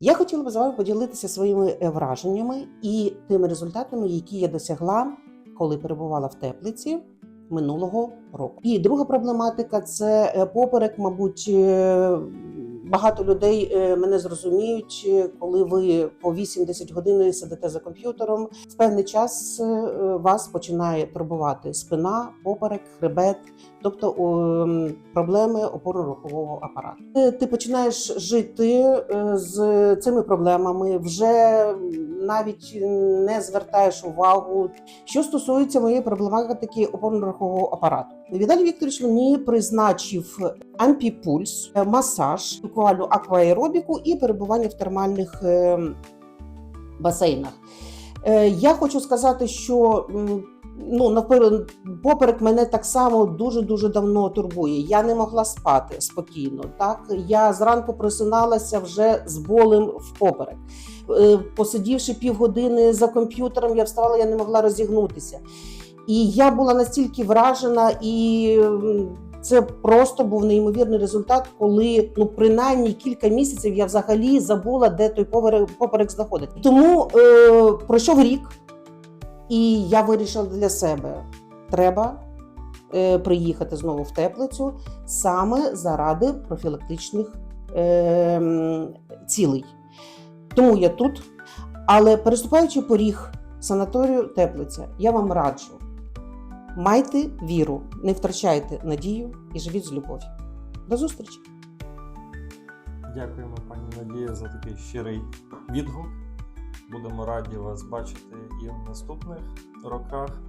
Я хотіла б з вами поділитися своїми е, враженнями і тими результатами, які я досягла, коли перебувала в теплиці минулого року. І друга проблематика це е, поперек, мабуть. Багато людей е, мене зрозуміють, е, коли ви по 8-10 годин сидите за комп'ютером. В певний час е, вас починає турбувати спина, поперек, хребет, тобто ем, проблеми опорно-рухового апарату. Ти починаєш жити з цими проблемами, вже навіть не звертаєш увагу. Що стосується моєї проблематики опорно-рухового апарату, Віталій Вікторович мені призначив ампіпульс, е, масаж, буквально акваеробіку і перебування в термальних е, басейнах. Е, Я хочу сказати, що ну поперек мене так само дуже дуже давно турбує. Я не могла спати спокійно. Так я зранку просиналася вже з болем в поперек. Е, Посидівши півгодини за комп'ютером, я вставала, я не могла розігнутися. І я була настільки вражена, і це просто був неймовірний результат, коли ну принаймні кілька місяців я взагалі забула, де той поперек знаходиться. Тому е, пройшов рік, і я вирішила для себе: треба е, приїхати знову в теплицю саме заради профілактичних е, цілей. Тому я тут. Але переступаючи поріг санаторію теплиця, я вам раджу. Майте віру, не втрачайте надію і живіть з любов'ю. До зустрічі! Дякуємо, пані Надія, за такий щирий відгук. Будемо раді вас бачити і в наступних роках.